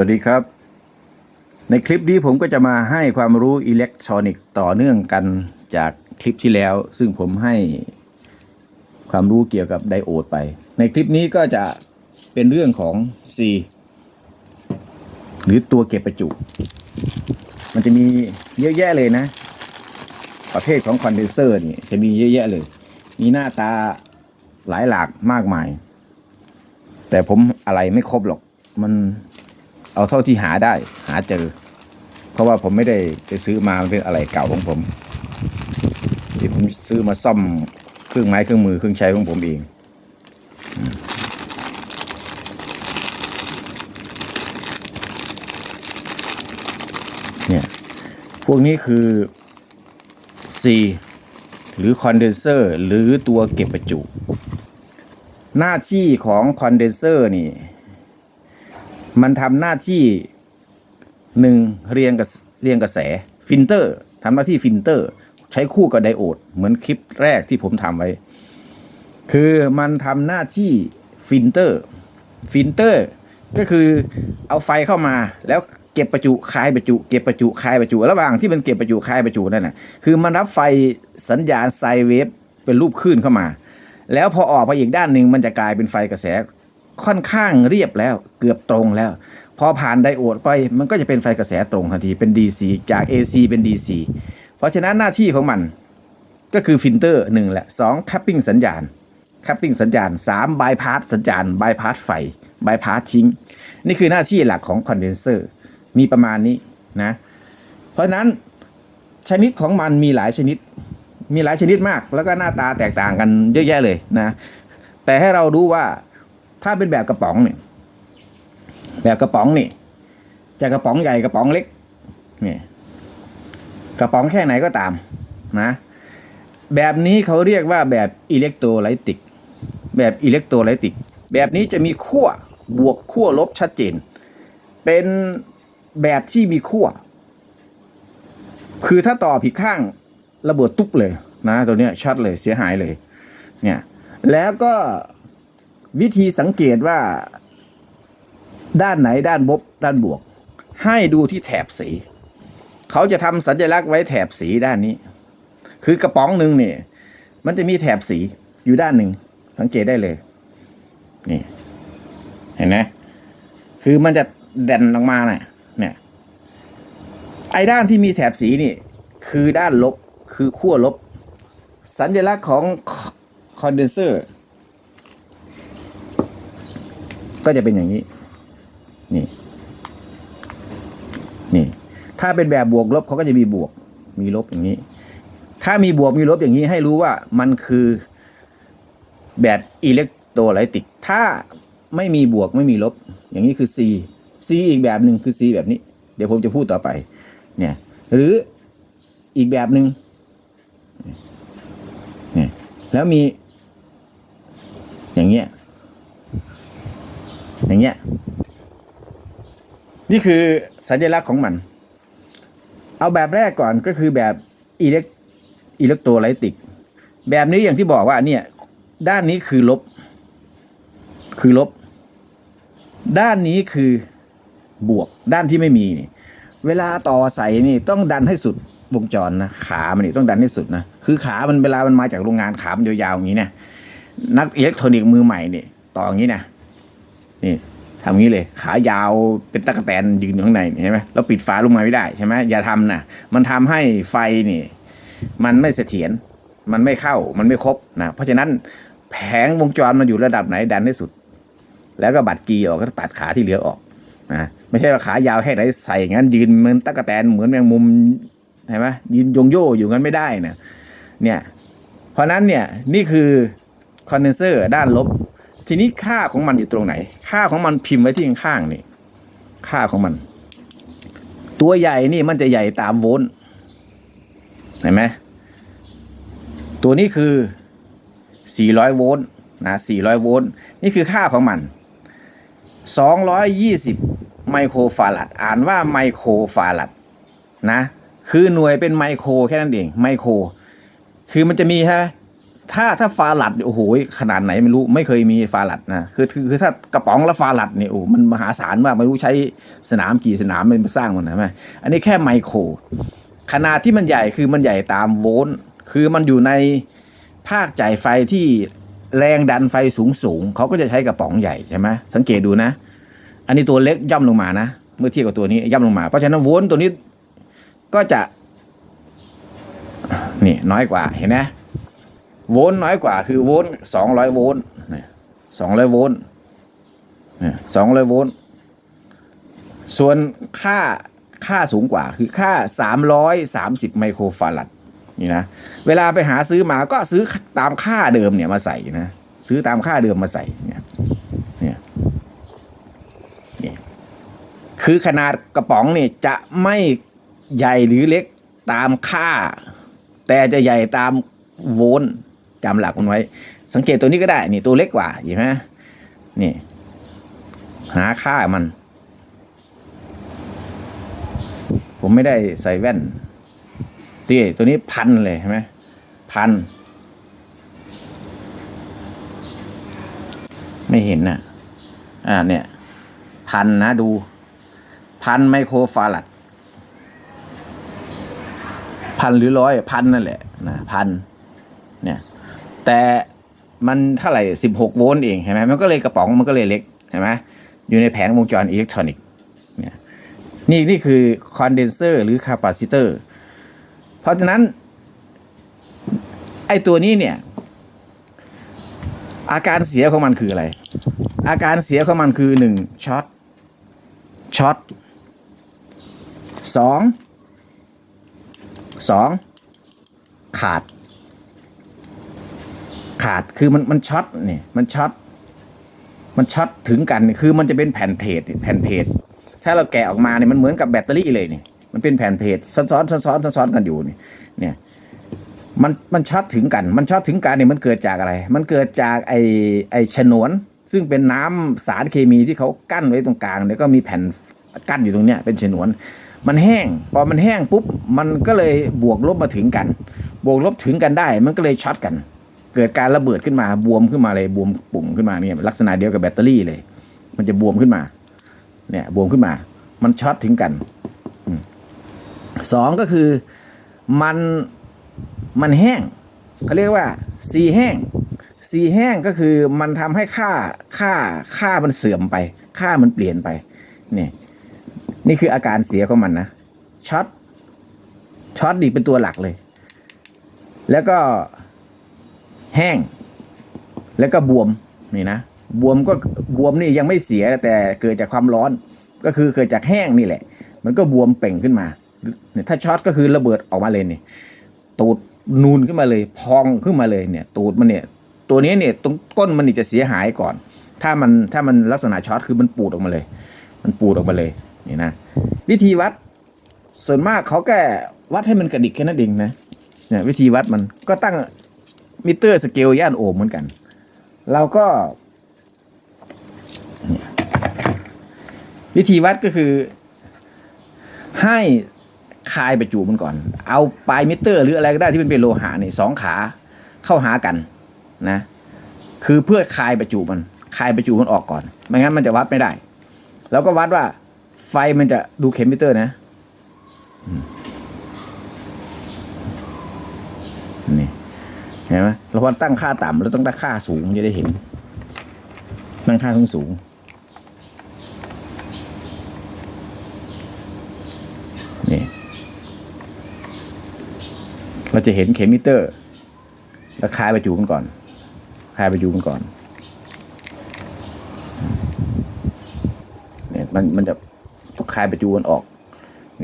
วัสดีครับ ในคลิปนี้ผมก็จะมาให้ความรู้อิเล็กทรอนิกส์ต่อเนื่องกันจากคลิปที่แล้ว ซึ่งผมให้ความรู้เกี่ยวกับไดโอดไป ในคลิปนี้ก็จะเป็นเรื่องของ C หรือตัวเก็บประจุ มันจะมีเยอะแยะเลยนะ ประเภทของคอนเดนเซอร์นี่จะมีเยอะแยะเลย มีหน้าตาหลายหลากมากมาย แต่ผมอะไรไม่ครบหรอกมัน เอาเท่าที่หาได้ หาเจอ เพราะว่าผมไม่ได้ไปซื้อมามันเป็นอะไรเก่าของผมที่ผมซื้อมาซ่อมเครื่องไม้เครื่องมือเครื่องใช้ของผมเองเนี่ย พวกนี้คือ C หรือคอนเดนเซอร์หรือตัวเก็บประจุ หน้าที่ของคอนเดนเซอร์นี่ มันทำหน้าที่หนึ่งเรียงกับเรียงกระแสฟิลเตอร์ทำหน้าที่ฟิลเตอร์ ใช้คู่กับไดโอด เหมือนคลิปแรกที่ผมทำไว้ คือมันทำหน้าที่ฟิลเตอร์ฟิลเตอร์ก็คือเอาไฟเข้ามาแล้วเก็บประจุคายประจุ เก็บประจุคายประจุ ระหว่างที่มันเก็บประจุคายประจุนั่นน่ะคือมันรับไฟสัญญาณไซเวฟเป็นรูปคลื่นเข้ามา แล้วพอออกมาอีกด้านหนึ่งมันจะกลายเป็นไฟกระแส ค่อนข้างเรียบแล้วเกือบตรงแล้ว พอผ่านไดโอดไปมันก็จะเป็นไฟกระแสตรงทันทีเป็น DC จาก AC เป็น DC เพราะฉะนั้นหน้าที่ของมันก็คือฟิลเตอร์หนึ่งแหละสองคัพปิ้งสัญญาณคัพปิ้งสัญญาณสามบายพาสสัญญาณบายพาสไฟบายพาสทิ้ง นี่คือหน้าที่หลักของคอนเดนเซอร์มีประมาณนี้นะ เพราะฉะนั้นชนิดของมันมีหลายชนิด มีหลายชนิดมาก แล้วก็หน้าตาแตกต่างกันเยอะแยะเลยนะ แต่ให้เรารู้ว่า ถ้าเป็นแบบกระป๋องเนี่ยแบบกระป๋องนี่จะกระป๋องใหญ่กระป๋องเล็กนี่กระป๋องแค่ไหนก็ตามนะ แบบนี้เขาเรียกว่าแบบอิเล็กโทรไลติก แบบอิเล็กโทรไลติก แบบนี้จะมีขั้วบวกขั้วลบชัดเจน เป็นแบบที่มีขั้ว คือถ้าต่อผิดข้างระเบิดตุ๊บเลยนะ ตัวเนี้ยชัดเลยเสียหายเลย เนี่ย แล้วก็ วิธีสังเกตว่าด้านไหนด้านลบด้านบวก ให้ดูที่แถบสี เขาจะทำสัญลักษณ์ไว้แถบสีด้านนี้ คือกระป๋องหนึ่งเนี่ยมันจะมีแถบสีอยู่ด้านหนึ่ง สังเกตได้เลย นี่ เห็นไหมคือมันจะแด่นออกมาน่ะ เนี่ย ไอ้ด้านที่มีแถบสีนี่ คือด้านลบคือขั้วลบ สัญลักษณ์ของคอนเดนเซอร์ ก็จะเป็นอย่างนี้ นี่ นี่ ถ้าเป็นแบบบวกลบเขาก็จะมีบวก มีลบอย่างนี้ ถ้ามีบวกมีลบอย่างนี้ให้รู้ว่ามันคือแบบอิเล็กโทรไลติก ถ้าไม่มีบวกไม่มีลบ อย่างนี้คือ C C อีกแบบหนึ่งคือ C แบบนี้ เดี๋ยวผมจะพูดต่อไป เนี่ย หรืออีกแบบหนึ่งเนี่ยแล้วมี อย่างเงี้ย อย่างเงี้ย นี่คือสัญลักษณ์ของมัน เอาแบบแรกก่อนก็คือแบบอิเล็กอิเล็กโทรไลติก แบบนี้อย่างที่บอกว่าเนี่ย ด้านนี้คือลบ คือลบ ด้านนี้คือบวก ด้านที่ไม่มีนี่เวลาต่อใส่นี่ต้องดันให้สุดวงจรนะขามันนี่ต้องดันให้สุดนะคือขามันเวลามันมาจากโรงงานขามันยาวๆอย่างนี้น่ะนักอิเล็กทรอนิกส์มือใหม่นี่ต่ออย่างนี้นะ นี่ทำงี้เลย ขายาวเป็นตะกแตนยืนอยู่ข้างในเห็นไหมเราปิดฝาลงมาไม่ได้ใช่ไหมอย่าทำนะมันทำให้ไฟนี่ มันไม่เสถียรมันไม่เข้ามันไม่ครบนะเพราะฉะนั้นแผงวงจรมันอยู่ระดับไหนดันให้สุด แล้วก็บัดกีออกก็ตัดขาที่เหลือออกนะไม่ใช่ว่าขายาวแค่ไหนใส่งั้นยืนเหมือนตะกแตนเหมือนแมงมุมเห็นไหมยืนยงโย่อยู่งั้นไม่ได้นะเนี่ย เพราะนั้นเนี่ยนี่คือคอนเดนเซอร์ด้านลบ ทีนี้ค่าของมันอยู่ตรงไหน ค่าของมันพิมพ์ไว้ที่ข้างๆนี่ ค่าของมัน ตัวใหญ่นี่มันจะใหญ่ตามโวลต์เห็นไหมตัวนี้คือ 400 โวลต์นะ 400 โวลต์นี่คือค่าของมัน 220 ไมโครฟารัดอ่านว่าไมโครฟารัดนะ คือหน่วยเป็นไมโครแค่นั้นเองไมโคร คือมันจะมีฮะ ถ้าถ้าฟาลัดโอ้โหขนาดไหนไม่รู้ไม่เคยมีฟาลัดนะคือคือถ้ากระป๋องละฟาลัดเนี่ยโอ้มันมหาศาลมากไม่รู้ใช้สนามกี่สนามมันมาสร้างมันนะไหมอันนี้แค่ไมโคร ขนาดที่มันใหญ่คือมันใหญ่ตามโวลต์คือมันอยู่ในภาคจ่ายไฟที่แรงดันไฟสูงสูงเขาก็จะใช้กระป๋องใหญ่ใช่ไหมสังเกตดูนะ อันนี้ตัวเล็กย่อมลงมานะ เมื่อเทียบกับตัวนี้ย่อมลงมา เพราะฉะนั้นโวลต์ตัวนี้ก็จะนี่น้อยกว่าเห็นไหม โวลต์น้อยกว่า คือโวลต์สองร้อยโวลต์สองร้อยโวลต์สองร้อยโวลต์ส่วนค่าค่าสูงกว่าคือค่าสามร้อยสามสิบไมโครฟารัดนี่นะเวลาไปหาซื้อมาก็ซื้อตามค่าเดิมเนี่ยมาใส่นะซื้อตามค่าเดิมมาใส่เนี่ยเนี่ยเนี่ยคือขนาดกระป๋องเนี่ยจะไม่ใหญ่หรือเล็กตามค่า แต่จะใหญ่ตามโวลต์ จำหลักมันไว้ สังเกตตัวนี้ก็ได้ นี่ตัวเล็กกว่าเห็นไหมนี่ หาค่ามัน ผมไม่ได้ใส่แว่นตีตัวนี้พันเลยใช่ไหมพัน ไม่เห็นน่ะ อ่าเนี่ย พันนะดู พันไมโครฟารัดพันหรือร้อยพันนั่นแหละนะพันเนี่ย แต่มันเท่าไหร่สิบหกโวลต์เองเห็นไหมมันก็เลยกระป๋องมันก็เลยเล็กเห็นไหมอยู่ในแผงวงจรอิเล็กทรอนิกส์เนี่ยนี่นี่คือคอนเดนเซอร์หรือคาปาซิเตอร์เพราะฉะนั้น ไอตัวนี้เนี่ย อาการเสียของมันคืออะไร อาการเสียของมันคือหนึ่งช็อตช็อตสองสองขาด ขาดคือมันมันช็อตนี่มันช็อตมันช็อตถึงกันคือมันจะเป็นแผ่นเพจแผ่นเพจถ้าเราแกะออกมาเนี่ยมันเหมือนกับแบตเตอรี่เลยนี่มันเป็นแผ่นเพจซ้อนซ้อนซ้อนซ้อนซ้อนกันอยู่นี่เนี่ยมันมันช็อตถึงกัน มันช็อตถึงกันเนี่ยมันเกิดจากอะไร มันเกิดจากไอไอฉนวน ซึ่งเป็นน้ำสารเคมีที่เขากั้นไว้ตรงกลางแล้วก็มีแผ่นกั้นอยู่ตรงเนี้ยเป็นฉนวน มันแห้งพอมันแห้งปุ๊บมันก็เลยบวกลบมาถึงกัน บวกลบถึงกันได้ มันก็เลยช็อตกัน เกิดการระเบิดขึ้นมาบวมขึ้นมาเลยบวมปุ่มขึ้นมาเนี่ยลักษณะเดียวกับแบตเตอรี่เลย มันจะบวมขึ้นมาเนี่ยบวมขึ้นมา มันช็อตถึงกันสองก็คือมันมันแห้งเขาเรียกว่าสีแห้งสีแห้งก็คือมันทำให้ค่าค่าค่ามันเสื่อมไป ค่ามันเปลี่ยนไปนี่นี่คืออาการเสียของมันนะช็อตช็อตดีเป็นตัวหลักเลย แล้วก็ แห้ง แล้วก็บวมนี่นะบวมก็บวมนี่ยังไม่เสียแต่เกิดจากความร้อน ก็คือเกิดจากแห้งนี่แหละ มันก็บวมเป่งขึ้นมาเนี่ยถ้าช็อตก็คือระเบิดออกมาเลยนี่ตูดนูนขึ้นมาเลยพองขึ้นมาเลยเนี่ย ตูดมันเนี่ย ตัวนี้เนี่ยตรงก้นมันนี่จะเสียหายก่อน ถ้ามันถ้ามันลักษณะช็อตคือมันปูดออกมาเลย มันปูดออกมาเลยนี่นะวิธีวัดส่วนมากเขาแก้วัดให้มันกระดิกแค่นั้นเองนะเนี่ยวิธีวัดมันก็ตั้ง มิเตอร์สเกลย่านโอห์มเหมือนกัน เราก็วิธีวัดก็คือ ให้คายประจุมันก่อน เอาปลายมิเตอร์ หรืออะไรก็ได้ที่มันเป็นโลหะนี่สองขาเข้าหากันนะ คือเพื่อคายประจุมันคายประจุมันออกก่อน ไม่งั้นมันจะวัดไม่ได้ แล้วก็วัดว่า ไฟมันจะดูเข็มมิเตอร์นะ อืม เห็นไหมเราพอตั้งค่าต่ำเราต้องตั้งค่าสูงจะได้เห็น ตั้งค่าสูงสูงนี่เราจะเห็นเข็มมิเตอร์แล้วคายประจุมันก่อนคายประจุมันก่อนเนี่ยมันมันจะคลายประจูมันออก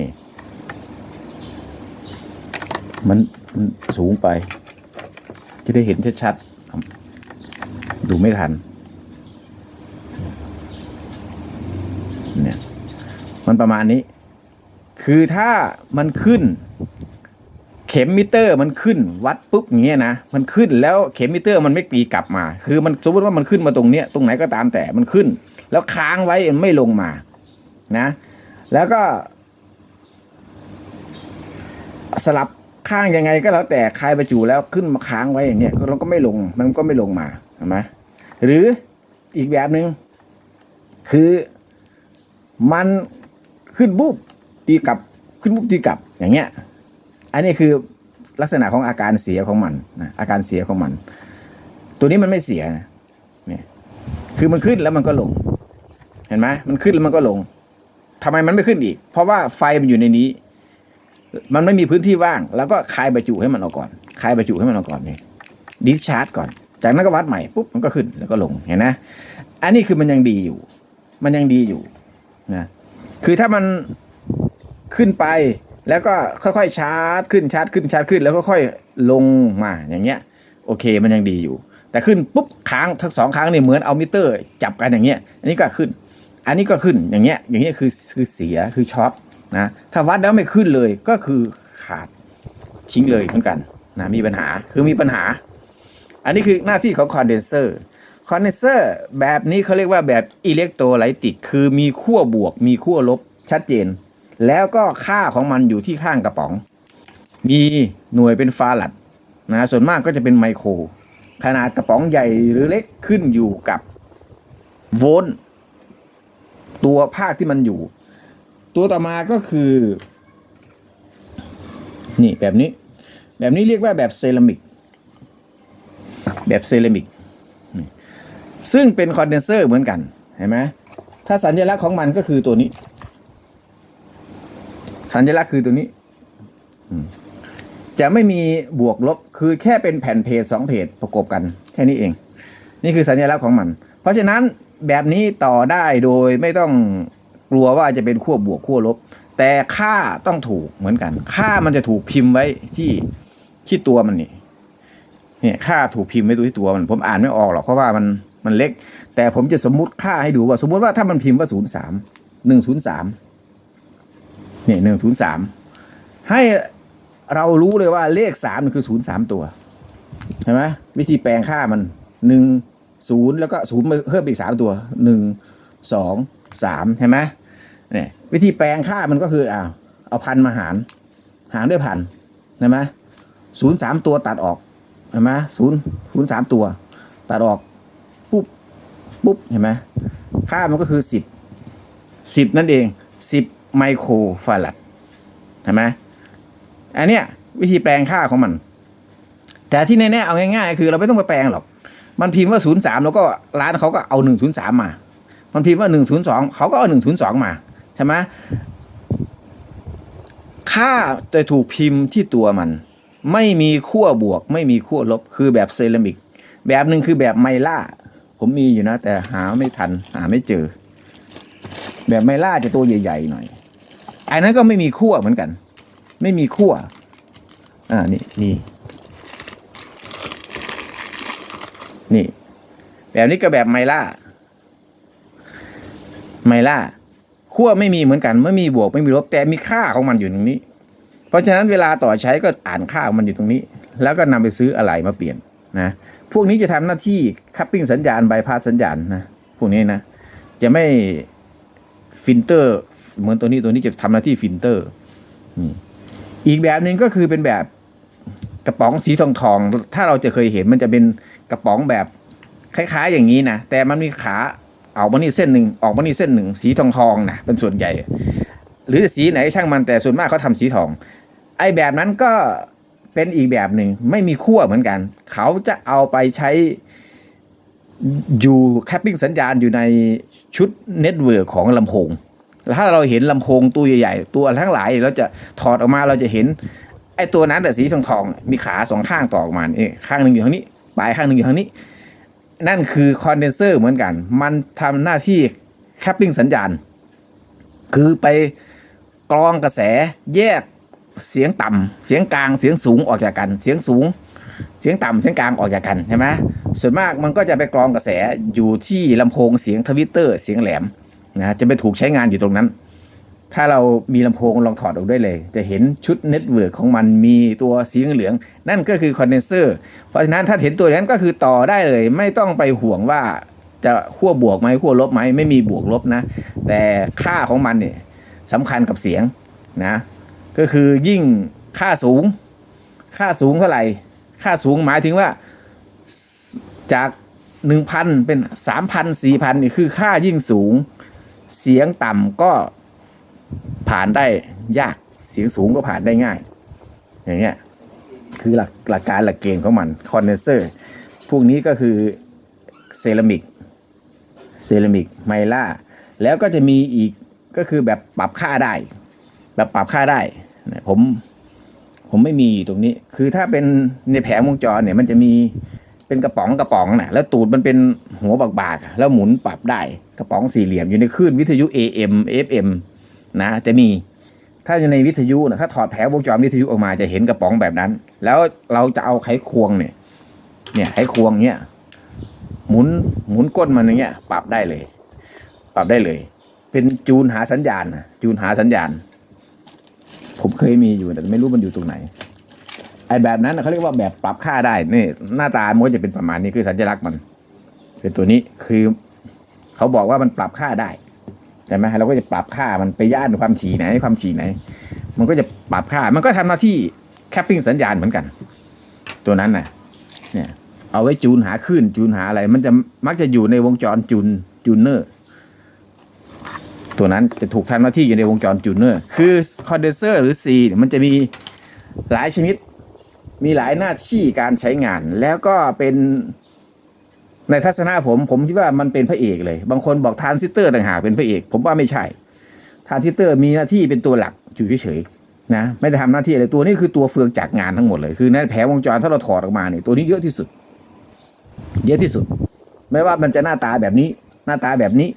นี่มันมันสูงไป จะได้เห็นชัดๆดูไม่ทัน เนี่ย มันประมาณนี้ คือถ้ามันขึ้น เข็มมิเตอร์มันขึ้นวัดปุ๊บอย่างเงี้ยนะมันขึ้นแล้วเข็มมิเตอร์มันไม่ตีกลับมา คือมันสมมติว่ามันขึ้นมาตรงเนี้ยตรงไหนก็ตามแต่มันขึ้น แล้วค้างไว้ไม่ลงมา นะ แล้วก็สลับ ข้างยังไงก็แล้วแต่คลายประจุแล้วขึ้นมาค้างไว้อย่างเงี้ยเราก็ไม่ลงมันก็ไม่ลงมาเห็นไหมหรืออีกแบบหนึ่งคือมันขึ้นปุ๊บตีกลับขึ้นปุ๊บตีกลับอย่างเงี้ย อันนี้คือลักษณะของอาการเสียของมันนะอาการเสียของมัน ตัวนี้มันไม่เสียนะเนี่ยคือมันขึ้นแล้วมันก็ลง เห็นไหมมันขึ้นแล้วมันก็ลงทำไมมันไม่ขึ้นอีก เพราะว่าไฟมันอยู่ในนี้ มันไม่มีพื้นที่ว่าง แล้วก็คายประจุให้มันออกก่อนคายประจุให้มันออกก่อนนี่ดิชาร์จก่อน จากนั้นก็วัดใหม่ปุ๊บมันก็ขึ้นแล้วก็ลงเห็นนะอันนี้คือมันยังดีอยู่ มันยังดีอยู่นะคือถ้ามันขึ้นไปแล้วก็ค่อยๆชาร์จขึ้นชาร์จขึ้นชาร์จขึ้น แล้วก็ค่อยลงมาอย่างเงี้ย โอเคมันยังดีอยู่ แต่ขึ้นปุ๊บค้างทั้งสองครั้งเนี่ยเหมือนเอามิเตอร์ จับกันอย่างเงี้ย อันนี้ก็ขึ้น อันนี้ก็ขึ้นอย่างเงี้ยอย่างเงี้ยคือคือเสียคือช็อต นะถ้าวัดแล้วไม่ขึ้นเลยก็คือขาดทิ้งเลยเหมือนกันนะมีปัญหาคือมีปัญหา อันนี้คือหน้าที่ของคอนเดนเซอร์คอนเดนเซอร์แบบนี้เขาเรียกว่าแบบอิเล็กโทรไลติกคือมีขั้วบวก มีขั้วลบชัดเจน แล้วก็ค่าของมันอยู่ที่ข้างกระป๋อง มีหน่วยเป็นฟาลัดนะส่วนมากก็จะเป็นไมโคร ขนาดกระป๋องใหญ่หรือเล็กขึ้นอยู่กับโวลต์ตัวภาคที่มันอยู่ ตัวต่อมาก็คือ นี่แบบนี้ แบบนี้เรียกว่าแบบเซรามิก แบบเซรามิก ซึ่งเป็นคอนเดนเซอร์เหมือนกัน เห็นไหมถ้าสัญลักษณ์ของมันก็คือตัวนี้ สัญลักษณ์คือตัวนี้ จะไม่มีบวกลบ คือแค่เป็นแผ่นเพจสองเพจประกบกัน แค่นี้เอง นี่คือสัญลักษณ์ของมัน เพราะฉะนั้นแบบนี้ต่อได้โดยไม่ต้อง กลัวว่าจะเป็นขั้วบวกขั้วลบ แต่ค่าต้องถูกเหมือนกัน ค่ามันจะถูกพิมพ์ไว้ที่ที่ตัวมันนี่เนี่ยค่าถูกพิมพ์ไว้ตัวที่ตัวมันผมอ่านไม่ออกหรอกเพราะว่ามันมันเล็ก แต่ผมจะสมมุติค่าให้ดูว่า สมมุติว่าถ้ามันพิมพ์ว่าศูนย์สามหนึ่งศูนย์สามเนี่ยหนึ่งศูนย์สามให้เรารู้เลยว่าเลขสามมันคือศูนย์สามตัวใช่ไหมวิธีแปลงค่ามันหนึ่งศูนย์แล้วก็ศูนย์เพิ่มอีกสามตัวหนึ่งสองสามใช่ไหม วิธีแปลงค่ามันก็คืออ่าเอาพันมาหาร หารด้วยพันใช่ไหมศูนย์สามตัวตัดออกเห็นไหมศูนย์ศูนย์สามตัวตัดออกปุ๊บปุ๊บเห็นไหมค่ามันก็คือสิบสิบนั่นเองสิบไมโครฟารัดเห็นไหมอันเนี้ยวิธีแปลงค่าของมัน แต่ที่แน่ๆเอาง่ายๆ คือเราไม่ต้องไปแปลงหรอก มันพิมพ์ว่าศูนย์สามแล้วก็ร้านเขาก็เอาหนึ่งศูนย์สามมา มันพิมพ์ว่าหนึ่งศูนย์สองเขาก็เอาหนึ่งศูนย์สองมา ใช่ไหมค่าจะถูกพิมพ์ที่ตัวมัน ไม่มีขั้วบวก ไม่มีขั้วลบคือแบบเซรามิก แบบหนึ่งคือแบบไมล่า ผมมีอยู่นะ แต่หาไม่ทัน หาไม่เจอ แบบไมล่าจะตัวใหญ่ ๆ หน่อยอันนั้นก็ไม่มีขั้วเหมือนกัน ไม่มีขั้วอ่านี่นี่นี่ แบบนี้ก็แบบไมล่า ไมล่า ขั้วไม่มีเหมือนกันไม่มีบวกไม่มีลบแต่มีค่าของมันอยู่ตรงนี้ เพราะฉะนั้นเวลาต่อใช้ก็อ่านค่าของมันอยู่ตรงนี้ แล้วก็นำไปซื้ออะไหล่มาเปลี่ยนนะพวกนี้จะทำหน้าที่คัพปิ้งสัญญาณบายพาสสัญญาณนะพวกนี้นะจะไม่ฟิลเตอร์เหมือนตัวนี้ตัวนี้จะทำหน้าที่ฟิลเตอร์อีกแบบหนึ่งก็คือเป็นแบบกระป๋องสีทองทองๆถ้าเราจะเคยเห็นมันจะเป็นกระป๋องแบบคล้าย ๆ อย่างนี้นะแต่มันมีขา ออกมานี่เส้นหนึ่งออกมานี่เส้นหนึ่งสีทองทองนะเป็นส่วนใหญ่ หรือสีไหนช่างมันแต่ส่วนมากเขาทำสีทอง ไอ้แบบนั้นก็เป็นอีกแบบหนึ่งไม่มีขั้วเหมือนกัน เขาจะเอาไปใช้อยู่แคปปิ้งสัญญาณอยู่ในชุดเน็ตเวิร์กของลำโพงแล้วถ้าเราเห็นลำโพงตัวใหญ่ๆ ตัวทั้งหลายเราจะถอดออกมาเราจะเห็น ไอ้ตัวนั้นแต่สีทองทองมีขาสองข้างต่อออกมาเองข้างหนึ่งอยู่ทางนี้ ปลายข้างหนึ่งอยู่ทางนี้ นั่นคือคอนเดนเซอร์เหมือนกัน มันทำหน้าที่แคปปิ้งสัญญาณ คือไปกรองกระแสแยกเสียงต่ำเสียงกลางเสียงสูงออกจากกัน เสียงสูง เสียงต่ำเสียงกลางออกจากกันใช่ไหมส่วนมากมันก็จะไปกรองกระแสอยู่ที่ลำโพงเสียงทวิตเตอร์เสียงแหลมนะจะไปถูกใช้งานอยู่ตรงนั้น ถ้าเรามีลำโพงลองถอดออกได้เลย จะเห็นชุดเน็ตเวิร์กของมันมีตัวสีเหลือง นั่นก็คือคอนเดนเซอร์ เพราะฉะนั้นถ้าเห็นตัวนั้นก็คือต่อได้เลย ไม่ต้องไปห่วงว่าจะขั้วบวกไหมขั้วลบไหมไม่มีบวกลบนะ แต่ค่าของมันเนี่ยสำคัญกับเสียงนะ ก็คือยิ่งค่าสูง ค่าสูงเท่าไหร่ ค่าสูงหมายถึงว่าจากหนึ่งพันเป็นสามพันสี่พันนี่คือค่ายิ่งสูง เสียงต่ำก็ ผ่านได้ยากเสียงสูงก็ผ่านได้ง่าย อย่างเงี้ยคือหลักหลักการหลักเกณฑ์ของมันคอนเดนเซอร์พวกนี้ก็คือเซรามิกเซรามิกไมล่าแล้วก็จะมีอีกก็คือแบบปรับค่าได้ แบบปรับค่าได้ผมผมไม่มีอยู่ตรงนี้ คือถ้าเป็นในแผงวงจรเนี่ยมันจะมีเป็นกระป๋องกระป๋องนะแล้วตูดมันเป็นหัวบากๆแล้วหมุนปรับได้กระป๋องสี่เหลี่ยมอยู่ในคลื่นวิทยุ AM FM นะจะมีถ้าอยู่ในวิทยุนะถ้าถอดแผงวงจรวิทยุออกมาจะเห็นกระป๋องแบบนั้น แล้วเราจะเอาไขควงเนี่ย เนี่ยไขควงเนี่ยหมุนหมุนก้นมันอย่างเงี้ย ปรับได้เลย ปรับได้เลย เป็นจูนหาสัญญาณนะจูนหาสัญญาณ ผมเคยมีอยู่แต่ไม่รู้มันอยู่ตรงไหนไอ้แบบนั้นเขาเรียกว่าแบบปรับค่าได้นี่หน้าตามันก็จะเป็นประมาณนี้คือสัญลักษณ์มัน เป็นตัวนี้คือเขาบอกว่ามันปรับค่าได้ ช่ไหมเราก็จะปรับค่ามันไปย่านความถี่ไหนความถี่ไหน มันก็จะปรับค่า มันก็ทำหน้าที่แคปปิ้งสัญญาณเหมือนกัน ตัวนั้นน่ะเนี่ยเอาไว้จูนหาคลื่นจูนหาอะไร มันจะมักจะอยู่ในวงจรจูนจูนเนอร์ตัวนั้นจะถูกทำหน้าที่อยู่ในวงจรจูนเนอร์คือคอนเดนเซอร์หรือซีมันจะมีหลายชนิด มีหลายหน้าที่การใช้งานแล้วก็เป็น ในทัศนะผมผมคิดว่ามันเป็นพระเอกเลย บางคนบอกทานซิสเตอร์ต่างหากเป็นพระเอก ผมว่าไม่ใช่ทานซิสเตอร์มีหน้าที่เป็นตัวหลักอยู่เฉยๆนะไม่ได้ทำหน้าที่อะไรตัวนี้คือตัวเฟืองจากงานทั้งหมดเลยคือในแผงวงจรถ้าเราถอดออกมาเนี่ยตัวนี้เยอะที่สุด เยอะที่สุด ไม่ว่ามันจะหน้าตาแบบนี้ หน้าตาแบบนี้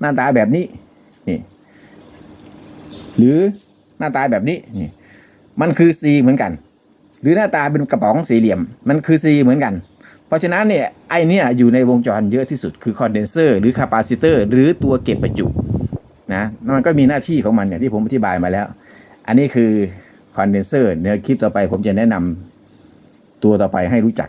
หน้าตาแบบนี้นี่หรือหน้าตาแบบนี้นี่มันคือ C เหมือนกัน หรือหน้าตาเป็นกระป๋องสี่เหลี่ยม มันคือ C เหมือนกัน ราะฉะนั้นเนี่ยไอเนี่ยอยู่ในวงจรเยอะที่สุดคือคอนเดนเซอร์หรือคาปาซิเตอร์หรือตัวเก็บประจุนะมันก็มีหน้าที่ของมันอย่างที่ผมอธิบายมาแล้ว อันนี้คือคอนเดนเซอร์เนื้อคลิปต่อไปผมจะแนะนำตัวต่อไปให้รู้จัก